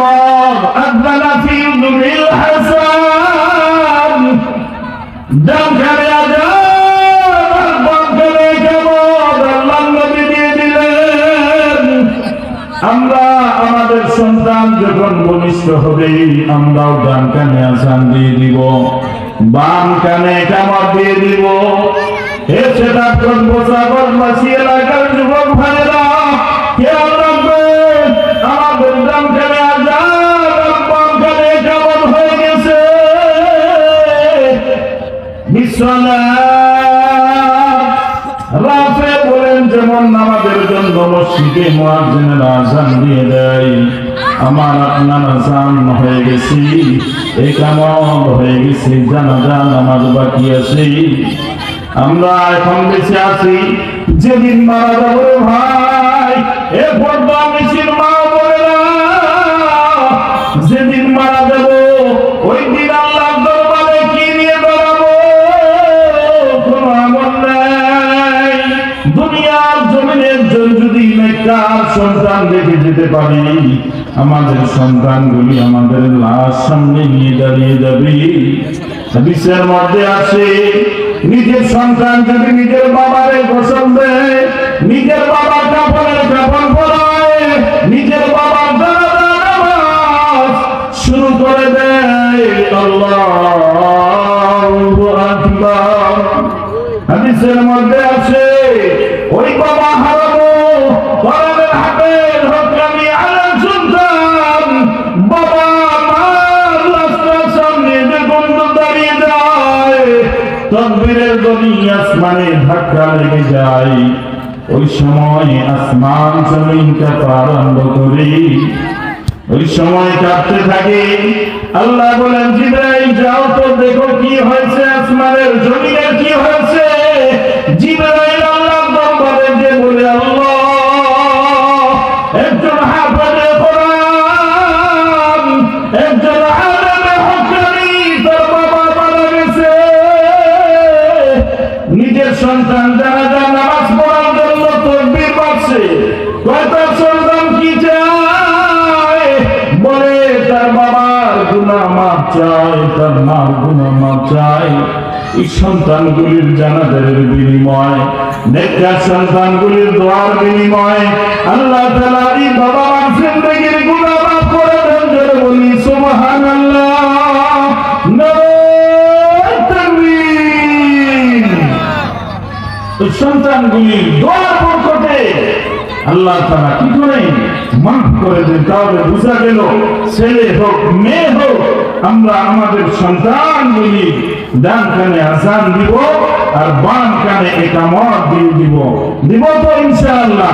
الله أذن في ذل الحسن دم كان يا دم كان কেমন আল্লাহ নবী দিয়ে দিলেন আমরা আমাদের সন্তান যখন ভূমিষ্ঠ হবে আমরাও ডান কানে আসান দিয়ে দিব বাম কানে কামড় দিয়ে দিব এ সেটা কোন বোঝা বদমাসি রাফে বলেন যেমন জন্য আজান দিয়ে দেয়, আমার আপনার আজান হয়ে গেছি এই হয়ে গেছি বাকি আছে। আমরা এখন বেঁচে আছি, যেদিন মারা যাব ভাই সন্তান রেখে যেতে পারি। আমাদের সন্তানগুলি আমাদের লাশ সামনে নিয়ে দাঁড়িয়ে যাবে। হাদিসের মধ্যে আছে, নিজের সন্তান যদি নিজের বাবারে গোসল নিজের বাবার কাপড়ের কাপড় পরায়, নিজের বাবার শুরু করে দেয়। হাদিসের মধ্যে আছে, ওই বাবা হারাবো ধাক্কা লেগে যায় ওই সময় আসমান জমিন প্রারম্ভ করি। ওই সময় কাঁপতে থাকে। আল্লাহ বলেন, জিব্রাইল, যাও তো দেখো কি হয়েছে আসমানের জমিনের তকবীর কত সন্তান কি চায়? বলে তার বাবার গুনাহ মাপ চায়, তার মার মাপ চায়। এই সন্তানগুলির জানাজারের বিনিময়, নেককার সন্তানগুলির দোয়ার বিনিময়, আল্লাহ তাআলা ওই সন্তানগুলির দোয়ার বরকতে আল্লাহ তারা কি মাফ করে দেন। তাহলে বোঝা গেল, ছেলে হোক, মেয়ে হোক, আমরা আমাদের সন্তানগুলি ডান কানে আসান দিব আর বাম কানে একামত দিয়ে দিব। দিব তো ইনশাআল্লাহ।